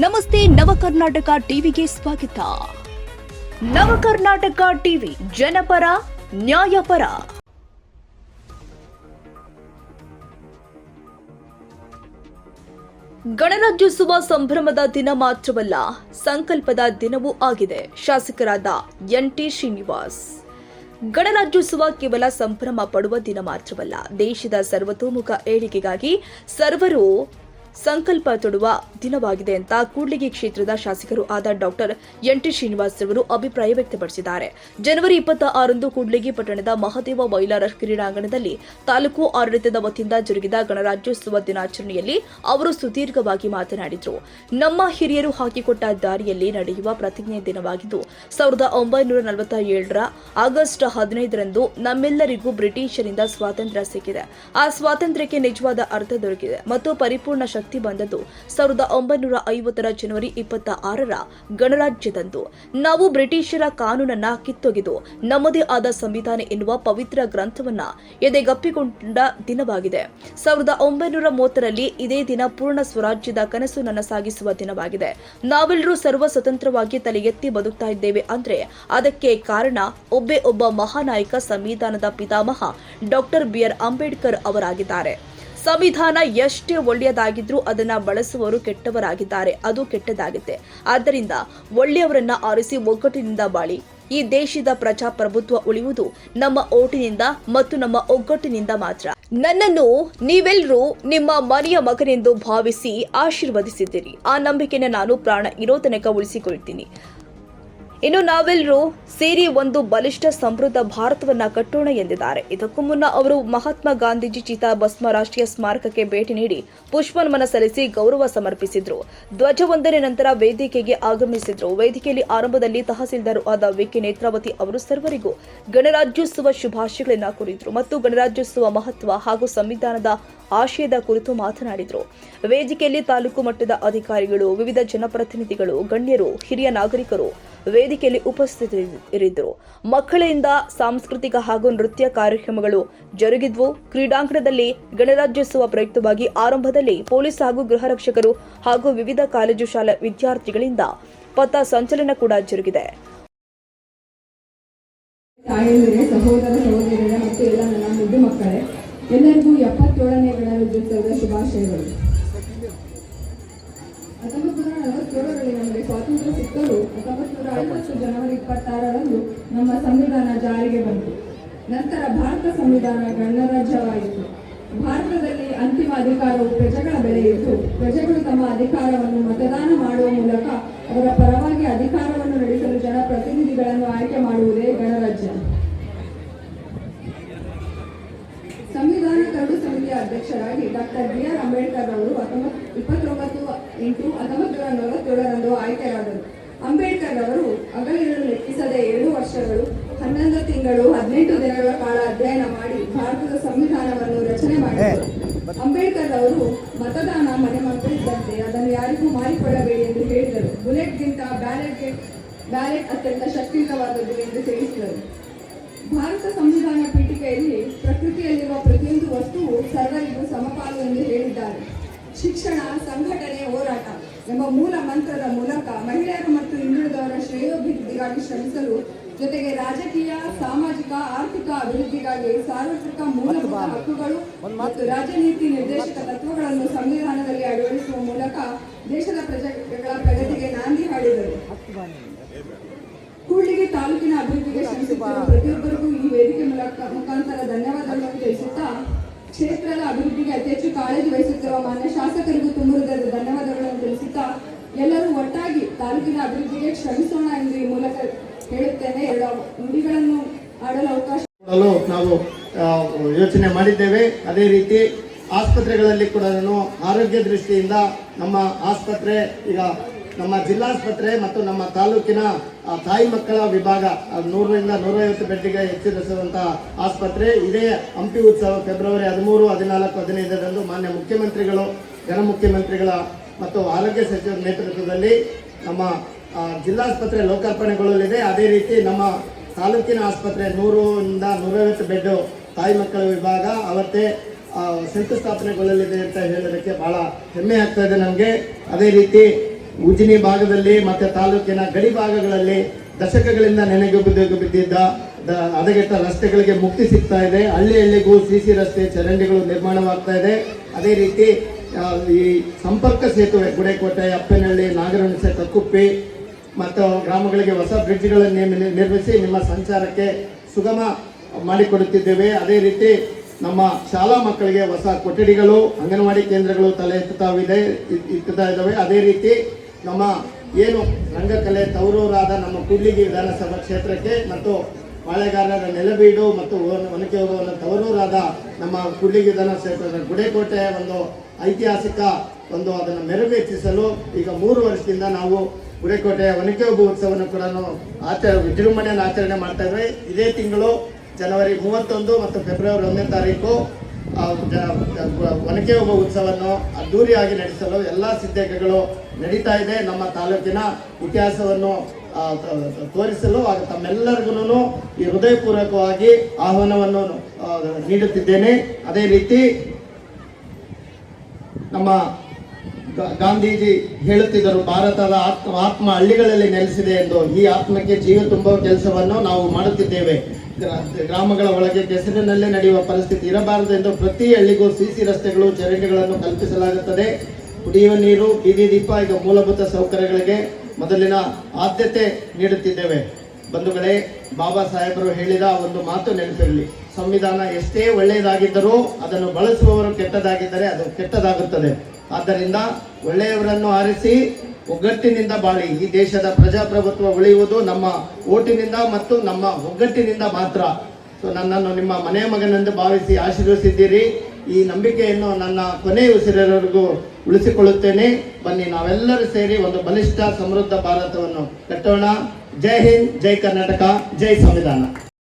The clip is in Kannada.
ನಮಸ್ತೆ, ನವಕರ್ನಾಟಕ ಟಿವಿಗೆ ಸ್ವಾಗತ. ನವಕರ್ನಾಟಕ ಟಿವಿ ಜನಪರ, ನ್ಯಾಯಪರ. ಗಣರಾಜ್ಯೋತ್ಸವ ಸಂಭ್ರಮದ ದಿನ ಮಾತ್ರವಲ್ಲ, ಸಂಕಲ್ಪದ ದಿನವೂ ಆಗಿದೆ. ಶಾಸಕರಾದ ಎನ್ ಟಿ ಶ್ರೀನಿವಾಸ್. ಗಣರಾಜ್ಯೋತ್ಸವ ಕೇವಲ ಸಂಭ್ರಮ ಪಡುವ ದಿನ ಮಾತ್ರವಲ್ಲ, ದೇಶದ ಸರ್ವತೋಮುಖ ಏಳಿಗೆಗಾಗಿ ಸರ್ವರು ಸಂಕಲ್ಪ ತೊಡುವ ದಿನವಾಗಿದೆ ಅಂತ ಕೂಡ್ಲಿಗಿ ಕ್ಷೇತ್ರದ ಶಾಸಕರು ಆದ ಡಾಕ್ಟರ್ ಎನ್ ಟಿ ಶ್ರೀನಿವಾಸ್ ಅವರು ಅಭಿಪ್ರಾಯ ವ್ಯಕ್ತಪಡಿಸಿದ್ದಾರೆ. ಜನವರಿ ಇಪ್ಪತ್ತ ಆರಂದು ಕೂಡ್ಲಿಗಿ ಪಟ್ಟಣದ ಮಹದೇವ ಬೈಲಾರ ಕ್ರೀಡಾಂಗಣದಲ್ಲಿ ತಾಲೂಕು ಆಡಳಿತದ ವತಿಯಿಂದ ಜರುಗಿದ ಗಣರಾಜ್ಯೋತ್ಸವ ದಿನಾಚರಣೆಯಲ್ಲಿ ಅವರು ಸುದೀರ್ಘವಾಗಿ ಮಾತನಾಡಿದರು. ನಮ್ಮ ಹಿರಿಯರು ಹಾಕಿಕೊಟ್ಟ ದಾರಿಯಲ್ಲಿ ನಡೆಯುವ ಪ್ರತಿಜ್ಞೆ ದಿನವಾಗಿದ್ದು, ಸಾವಿರದ ಒಂಬೈನೂರ ನಲವತ್ತ ಏಳರ ಆಗಸ್ಟ್ ಹದಿನೈದರಂದು ನಮ್ಮೆಲ್ಲರಿಗೂ ಬ್ರಿಟಿಷರಿಂದ ಸ್ವಾತಂತ್ರ್ಯ ಸಿಕ್ಕಿದೆ. ಆ ಸ್ವಾತಂತ್ರ್ಯಕ್ಕೆ ನಿಜವಾದ ಅರ್ಥ ದೊರಕಿದೆ ಮತ್ತು ಪರಿಪೂರ್ಣ ಬಂದದ್ದು. ಸಾವಿರದ ಒಂಬೈನೂರ ಐವತ್ತರ ಜನವರಿ ಇಪ್ಪತ್ತ ಆರರ ಗಣರಾಜ್ಯದಂದು. ನಾವು ಬ್ರಿಟಿಷರ ಕಾನೂನನ್ನ ಕಿತ್ತೊಗೆದು, ನಮ್ಮದೇ ಆದ ಸಂವಿಧಾನ ಎನ್ನುವ ಪವಿತ್ರ ಗ್ರಂಥವನ್ನ ಎದೆಗಪ್ಪಿಕೊಂಡ ದಿನವಾಗಿದೆ. ಸಾವಿರದ ಒಂಬೈನೂರ ಮೂವತ್ತರಲ್ಲಿ ಇದೇ ದಿನ ಪೂರ್ಣ ಸ್ವರಾಜ್ಯದ ಕನಸು ನನ್ನ ಸಾಗಿಸುವ ದಿನವಾಗಿದೆ. ನಾವೆಲ್ಲರೂ ಸರ್ವ ಸ್ವತಂತ್ರವಾಗಿ ತಲೆ ಎತ್ತಿ ಬದುಕ್ತಾ ಇದ್ದೇವೆ ಅಂದ್ರೆ ಅದಕ್ಕೆ ಕಾರಣ ಒಬ್ಬೇ ಒಬ್ಬ ಮಹಾನಾಯಕ ಸಂವಿಧಾನದ ಪಿತಾಮಹ ಡಾಕ್ಟರ್ ಬಿಆರ್ ಅಂಬೇಡ್ಕರ್ ಅವರಾಗಿದ್ದಾರೆ. ಸಂವಿಧಾನ ಎಷ್ಟೇ ಒಳ್ಳೆಯದಾಗಿದ್ರೂ ಅದನ್ನ ಬಳಸುವವರು ಕೆಟ್ಟವರಾಗಿದ್ದಾರೆ. ಅದು ಕೆಟ್ಟದಾಗುತ್ತೆ. ಆದ್ದರಿಂದ ಒಳ್ಳೆಯವರನ್ನ ಆರಿಸಿ ಒಗ್ಗಟ್ಟಿನಿಂದ ಬಾಳಿ. ಈ ದೇಶದ ಪ್ರಜಾಪ್ರಭುತ್ವ ಉಳಿಯುವುದು ನಮ್ಮ ಓಟಿನಿಂದ ಮತ್ತು ನಮ್ಮ ಒಗ್ಗಟ್ಟಿನಿಂದ ಮಾತ್ರ. ನನ್ನನ್ನು ನೀವೆಲ್ಲರೂ ನಿಮ್ಮ ಮನೆಯ ಮಗನೆಂದು ಭಾವಿಸಿ ಆಶೀರ್ವದಿಸಿದ್ದೀರಿ. ಆ ನಂಬಿಕೆನ ನಾನು ಪ್ರಾಣ ಇರೋ ತನಕ ಉಳಿಸಿಕೊಳ್ತೀನಿ. ಇನ್ನು ನಾವೆಲ್ಲರೂ ಸೇರಿ ಒಂದು ಬಲಿಷ್ಠ ಸಮೃದ್ಧ ಭಾರತವನ್ನ ಕಟ್ಟೋಣ ಎಂದಿದ್ದಾರೆ. ಇದಕ್ಕೂ ಮುನ್ನ ಅವರು ಮಹಾತ್ಮ ಗಾಂಧೀಜಿ ಚಿತಾಭಸ್ಮ ರಾಷ್ಟ್ರೀಯ ಸ್ಮಾರಕಕ್ಕೆ ಭೇಟಿ ನೀಡಿ ಪುಷ್ಪನಮನ ಸಲ್ಲಿಸಿ ಗೌರವ ಸಮರ್ಪಿಸಿದ್ರು. ಧ್ವಜವಂದನೆ ನಂತರ ವೇದಿಕೆಗೆ ಆಗಮಿಸಿದ್ರು. ವೇದಿಕೆಯಲ್ಲಿ ಆರಂಭದಲ್ಲಿ ತಹಸೀಲ್ದಾರ್ ಆದ ವಿಕೆ ನೇತ್ರಾವತಿ ಅವರು ಸರ್ವರಿಗೂ ಗಣರಾಜ್ಯೋತ್ಸವ ಶುಭಾಶಯಗಳನ್ನು ಕೋರಿದ್ರು ಮತ್ತು ಗಣರಾಜ್ಯೋತ್ಸವ ಮಹತ್ವ ಹಾಗೂ ಸಂವಿಧಾನದ ಆಶಯದ ಕುರಿತು ಮಾತನಾಡಿದರು. ವೇದಿಕೆಯಲ್ಲಿ ತಾಲೂಕು ಮಟ್ಟದ ಅಧಿಕಾರಿಗಳು, ವಿವಿಧ ಜನಪ್ರತಿನಿಧಿಗಳು, ಗಣ್ಯರು, ಹಿರಿಯ ನಾಗರಿಕರು ವೇದಿಕೆಯಲ್ಲಿ ಉಪಸ್ಥಿತರಿದ್ದರು. ಮಕ್ಕಳಿಂದ ಸಾಂಸ್ಕೃತಿಕ ಹಾಗೂ ನೃತ್ಯ ಕಾರ್ಯಕ್ರಮಗಳು ಜರುಗಿದ್ವು. ಕ್ರೀಡಾಂಗಣದಲ್ಲಿ ಗಣರಾಜ್ಯೋತ್ಸವ ಪ್ರಯುಕ್ತವಾಗಿ ಆರಂಭದಲ್ಲಿ ಪೊಲೀಸ್ ಹಾಗೂ ಗೃಹ ರಕ್ಷಕರು ಹಾಗೂ ವಿವಿಧ ಕಾಲೇಜು ಶಾಲಾ ವಿದ್ಯಾರ್ಥಿಗಳಿಂದ ಪಥ ಸಂಚಲನ ಕೂಡ ಜರುಗಿದೆ. ಎಲ್ಲರಿಗೂ ಎಪ್ಪತ್ತೇಳನೇ ಗಣರಾಜ್ಯೋತ್ಸವದ ಶುಭಾಶಯಗಳು. ಇಪ್ಪತ್ತಾರರಂದು ನಮ್ಮ ಸಂವಿಧಾನ ಜಾರಿಗೆ ಬಂತು. ನಂತರ ಭಾರತ ಸಂವಿಧಾನ ಗಣರಾಜ್ಯವಾಯಿತು. ಭಾರತದಲ್ಲಿ ಅಂತಿಮ ಅಧಿಕಾರವು ಪ್ರಜೆಗಳ ಬೆಲೆಯಿತ್ತು ಪ್ರಜೆಗಳು ತಮ್ಮ ಅಧಿಕಾರವನ್ನು ಮತದಾನ ಮಾಡುವ ಮೂಲಕ ಅವರ ಪರವಾಗಿ ಅಧಿಕಾರವನ್ನು ನಡೆಸಲು ಜನಪ್ರತಿನಿಧಿಗಳನ್ನು ಆಯ್ಕೆ ಮಾಡುವುದೇ ಗಣರಾಜ್ಯ. ಸಂವಿಧಾನ ಕರಡು ಸಮಿತಿಯ ಅಧ್ಯಕ್ಷರಾಗಿ ಡಾಕ್ಟರ್ ಬಿ ಆರ್ ಅಂಬೇಡ್ಕರ್ ಅವರು ಇಪ್ಪತ್ತೊಂಬತ್ತು, ಎಂಟು, ಹತ್ತೊಂಬತ್ತು ನೂರ ನಲವತ್ತೇಳರಂದು ಆಯ್ಕೆಯಾದರು. ಅಂಬೇಡ್ಕರ್ ಅವರು ಏಳು ವರ್ಷಗಳು, ಹನ್ನೊಂದು ತಿಂಗಳು, ಹದಿನೆಂಟು ದಿನಗಳ ಕಾಲ ಅಧ್ಯಯನ ಮಾಡಿ ಭಾರತದ ಸಂವಿಧಾನವನ್ನು ರಚನೆ ಮಾಡಿದರು. ಅಂಬೇಡ್ಕರ್ ಅವರು ಮತದಾನ ಮನೆ ಅದನ್ನು ಯಾರಿಗೂ ಮಾರಿಕೊಳ್ಳಬೇಡಿ ಎಂದು ಹೇಳಿದರು. ಬುಲೆಟ್ಗಿಂತ ಬ್ಯಾಲೆಟ್ಗೆ, ಬ್ಯಾಲೆಟ್ ಅತ್ಯಂತ ಶಕ್ತಿಯುತವಾದದ್ದು ಎಂದು ತಿಳಿಸಿದರು. ಭಾರತ ಸಂವಿಧಾನ ಪೀಠಿಕೆಯಲ್ಲಿ ಪ್ರಕೃತಿಯಲ್ಲಿರುವ ಪ್ರತಿಯೊಂದು ವಸ್ತುವು ಸರ್ವರಿಗೂ ಸಮಪಾಲು ಎಂದು ಹೇಳಿದ್ದಾರೆ. ಶಿಕ್ಷಣ, ಸಂಘಟನೆ, ಹೋರಾಟ ಎಂಬ ಮೂಲ ಮಂತ್ರದ ಮೂಲಕ ಮಹಿಳೆಯರು ಮತ್ತು ಹಿಂದುಳಿದವರ ಶ್ರೇಯೋಭಿವೃದ್ಧಿಗಾಗಿ ಶ್ರಮಿಸಲು ಜೊತೆಗೆ ರಾಜಕೀಯ ಸಾಮಾಜಿಕ ಆರ್ಥಿಕ ಅಭಿವೃದ್ಧಿಗಾಗಿ ಸಾರ್ವತ್ರಿಕ ಮೂಲಭೂತ ಹಕ್ಕುಗಳು ಮತ್ತು ರಾಜನೀತಿ ನಿರ್ದೇಶಕ ತತ್ವಗಳನ್ನು ಸಂವಿಧಾನದಲ್ಲಿ ಅಳವಡಿಸುವ ಮೂಲಕ ದೇಶದ ಪ್ರಜೆಗಳ ಪ್ರಗತಿಗೆ ನಾಂದಿ ಹಾಡಿದರು. ಕೂಡ್ಲಿಗಿ ತಾಲೂಕಿನ ಅಭಿವೃದ್ಧಿಗೆ ಶ್ರಮಿಸುತ್ತಿರುವ ಪ್ರತಿಯೊಬ್ಬರಿಗೂ ಈ ವೇದಿಕೆ ಮೂಲಕ ಮುಖಾಂತರ ಧನ್ಯವಾದಗಳನ್ನು ತಿಳಿಸುತ್ತಾ ಕ್ಷೇತ್ರದ ಅಭಿವೃದ್ಧಿಗೆ ಅತಿ ಹೆಚ್ಚು ಕಾಳಜಿ ವಹಿಸುತ್ತಿರುವ ಮಾನ್ಯ ಶಾಸಕರಿಗೂ ತುಂಬ ಹೃದಯದ ಧನ್ಯವಾದಗಳನ್ನು ತಿಳಿಸುತ್ತಾ ಎಲ್ಲರೂ ಒಟ್ಟಾಗಿ ತಾಲೂಕಿನ ಅಭಿವೃದ್ಧಿಗೆ ಶ್ರಮಿಸೋಣ ಎಂದು ಹೇಳುತ್ತೇನೆ ನುಡಿಗಳನ್ನು ಆಡಲು ಅವಕಾಶ ನಾವು ಯೋಚನೆ ಮಾಡಿದ್ದೇವೆ. ಅದೇ ರೀತಿ ಆಸ್ಪತ್ರೆಗಳಲ್ಲಿ ಕೂಡ ಆರೋಗ್ಯ ದೃಷ್ಟಿಯಿಂದ ನಮ್ಮ ಆಸ್ಪತ್ರೆ, ಈಗ ನಮ್ಮ ಜಿಲ್ಲಾಸ್ಪತ್ರೆ ಮತ್ತು ನಮ್ಮ ತಾಲೂಕಿನ ತಾಯಿ ಮಕ್ಕಳ ವಿಭಾಗ ನೂರರಿಂದ ನೂರೈವತ್ತು ಬೆಡ್ಗೆ ಹೆಚ್ಚಿರಿಸುವಂಥ ಆಸ್ಪತ್ರೆ. ಇದೇ ಹಂಪಿ ಉತ್ಸವ ಫೆಬ್ರವರಿ ಹದಿಮೂರು, ಹದಿನಾಲ್ಕು, ಹದಿನೈದರಂದು ಮಾನ್ಯ ಮುಖ್ಯಮಂತ್ರಿಗಳು ಜನ ಮುಖ್ಯಮಂತ್ರಿಗಳ ಮತ್ತು ಆರೋಗ್ಯ ಸಚಿವರ ನೇತೃತ್ವದಲ್ಲಿ ನಮ್ಮ ಜಿಲ್ಲಾಸ್ಪತ್ರೆ ಲೋಕಾರ್ಪಣೆಗೊಳ್ಳಲಿದೆ ಅದೇ ರೀತಿ ನಮ್ಮ ತಾಲೂಕಿನ ಆಸ್ಪತ್ರೆ ನೂರರಿಂದ ನೂರೈವತ್ತು ಬೆಡ್ ತಾಯಿ ಮಕ್ಕಳ ವಿಭಾಗ ಅವತ್ತೇ ಶಂಕುಸ್ಥಾಪನೆಗೊಳ್ಳಲಿದೆ ಅಂತ ಹೇಳೋದಕ್ಕೆ ಬಹಳ ಹೆಮ್ಮೆ ಆಗ್ತಾ ಇದೆ ನಮಗೆ. ಅದೇ ರೀತಿ ಉಜಿನಿ ಭಾಗದಲ್ಲಿ ಮತ್ತು ತಾಲೂಕಿನ ಗಡಿ ಭಾಗಗಳಲ್ಲಿ ದಶಕಗಳಿಂದ ನೆನೆಗೆ ಬಿದ್ದು ಬಿದ್ದಿದ್ದ ಹದಗೆಟ್ಟ ರಸ್ತೆಗಳಿಗೆ ಮುಕ್ತಿ ಸಿಗ್ತಾ ಇದೆ. ಹಳ್ಳಿ ಹಳ್ಳಿಗೂ ಸಿ ಸಿ ರಸ್ತೆ ಚರಂಡಿಗಳು ನಿರ್ಮಾಣವಾಗ್ತಾ ಇದೆ. ಅದೇ ರೀತಿ ಈ ಸಂಪರ್ಕ ಸೇತುವೆ, ಗುಡೇಕೋಟೆ, ಅಪ್ಪನಹಳ್ಳಿ ನಾಗರಹಣಸೆ ಕಕ್ಕುಪ್ಪಿ ಮತ್ತು ಗ್ರಾಮಗಳಿಗೆ ಹೊಸ ಬ್ರಿಡ್ಜ್ಗಳನ್ನು ನಿರ್ಮಿಸಿ ನಿಮ್ಮ ಸಂಚಾರಕ್ಕೆ ಸುಗಮ ಮಾಡಿಕೊಡುತ್ತಿದ್ದೇವೆ. ಅದೇ ರೀತಿ ನಮ್ಮ ಶಾಲಾ ಮಕ್ಕಳಿಗೆ ಹೊಸ ಕೊಠಡಿಗಳು, ಅಂಗನವಾಡಿ ಕೇಂದ್ರಗಳು ತಲೆ ಎತ್ತುತ್ತಾವಿದೆ ಇ- ಎತ್ತುತ್ತಾ ಇದ್ದಾವೆ. ಅದೇ ರೀತಿ ನಮ್ಮ ಏನು ರಂಗಕಲೆ ತವರೂರಾದ ನಮ್ಮ ಕೂಡ್ಲಿಗಿ ವಿಧಾನಸಭಾ ಕ್ಷೇತ್ರಕ್ಕೆ ಮತ್ತು ಮಳೆಗಾರರ ನೆಲಬೀಡು ಮತ್ತು ಒನ- ಒನಕೆ ಹೋಗುವ ತವರೂರಾದ ನಮ್ಮ ಕೂಡ್ಲಿಗಿ ವಿಧಾನಸಭಾ ಗುಡೇಕೋಟೆ ಒಂದು ಐತಿಹಾಸಿಕ ಒಂದು ಅದನ್ನು ಮೆರವೇರಿಸಲು ಈಗ ಮೂರು ವರ್ಷದಿಂದ ನಾವು ಗುಡೇಕೋಟೆ ಒನಕೆ ಹಬ್ಬ ಉತ್ಸವವನ್ನು ಕೂಡ ಆಚ, ವಿಜೃಂಭಣೆಯನ್ನು ಆಚರಣೆ ಮಾಡ್ತಾ ಇದ್ದೇವೆ ಇದೇ ತಿಂಗಳು ಜನವರಿ ಮೂವತ್ತೊಂದು ಮತ್ತು ಫೆಬ್ರವರಿ ಒಂದನೇ ತಾರೀಕು ಒನಕೆ ಹಬ್ಬ ಉತ್ಸವವನ್ನು ಅದ್ದೂರಿಯಾಗಿ ನಡೆಸಲು ಎಲ್ಲ ಸಿದ್ಧತೆಗಳು ನಡೀತಾ ಇದೆ. ನಮ್ಮ ತಾಲೂಕಿನ ಇತಿಹಾಸವನ್ನು ತೋರಿಸಲು ಹಾಗೂ ತಮ್ಮೆಲ್ಲರಿಗೂ ಈ ಹೃದಯಪೂರ್ವಕವಾಗಿ ಆಹ್ವಾನವನ್ನು ನೀಡುತ್ತಿದ್ದೇನೆ. ಅದೇ ರೀತಿ ನಮ್ಮ ಗಾಂಧೀಜಿ ಹೇಳುತ್ತಿದ್ದರು, ಭಾರತದ ಆತ್ಮ ಆತ್ಮ ಹಳ್ಳಿಗಳಲ್ಲಿ ನೆಲೆಸಿದೆ ಎಂದು. ಈ ಆತ್ಮಕ್ಕೆ ಜೀವ ತುಂಬುವ ಕೆಲಸವನ್ನು ನಾವು ಮಾಡುತ್ತಿದ್ದೇವೆ. ಗ್ರಾ- ಗ್ರಾಮಗಳ ಒಳಗೆ ಕೆಸರಿನಲ್ಲೇ ನಡೆಯುವ ಪರಿಸ್ಥಿತಿ ಇರಬಾರದು ಎಂದು ಪ್ರತಿ ಹಳ್ಳಿಗೂ ಸಿಸಿ ರಸ್ತೆಗಳು, ಚರಂಡಿಗಳನ್ನು ಕಲ್ಪಿಸಲಾಗುತ್ತದೆ. ಕುಡಿಯುವ ನೀರು, ಬೀದಿ ದೀಪ, ಈಗ ಮೂಲಭೂತ ಸೌಕರ್ಯಗಳಿಗೆ ಮೊದಲಿನ ಆದ್ಯತೆ ನೀಡುತ್ತಿದ್ದೇವೆ. ಬಂಧುಗಳೇ, ಬಾಬಾ ಸಾಹೇಬರು ಹೇಳಿದ ಒಂದು ಮಾತು ನೆನಪಿರಲಿ. ಸಂವಿಧಾನ ಎಷ್ಟೇ ಒಳ್ಳೆಯದಾಗಿದ್ದರೂ ಅದನ್ನು ಬಳಸುವವರು ಕೆಟ್ಟದಾಗಿದ್ದರೆ ಅದು ಕೆಟ್ಟದಾಗುತ್ತದೆ. ಆದ್ದರಿಂದ ಒಳ್ಳೆಯವರನ್ನು ಆರಿಸಿ ಒಗ್ಗಟ್ಟಿನಿಂದ ಬಾಳಿ. ಈ ದೇಶದ ಪ್ರಜಾಪ್ರಭುತ್ವ ಉಳಿಯುವುದು ನಮ್ಮ ಓಟಿನಿಂದ ಮತ್ತು ನಮ್ಮ ಒಗ್ಗಟ್ಟಿನಿಂದ ಮಾತ್ರ. ಸೊ ನನ್ನನ್ನು ನಿಮ್ಮ ಮನೆಯ ಮಗನೆಂದು ಭಾವಿಸಿ ಆಶೀರ್ವದಿಸಿದ್ದೀರಿ. ಈ ನಂಬಿಕೆಯನ್ನು ನನ್ನ ಕೊನೆಯ ಉಸಿರವರೆಗೂ ಉಳಿಸಿಕೊಳ್ಳುತ್ತೇನೆ. ಬನ್ನಿ, ನಾವೆಲ್ಲರೂ ಸೇರಿ ಒಂದು ಬಲಿಷ್ಠ ಸಮೃದ್ಧ ಭಾರತವನ್ನು ಕಟ್ಟೋಣ. ಜೈ ಹಿಂದ್, ಜೈ ಕರ್ನಾಟಕ, ಜೈ ಸಂವಿಧಾನ.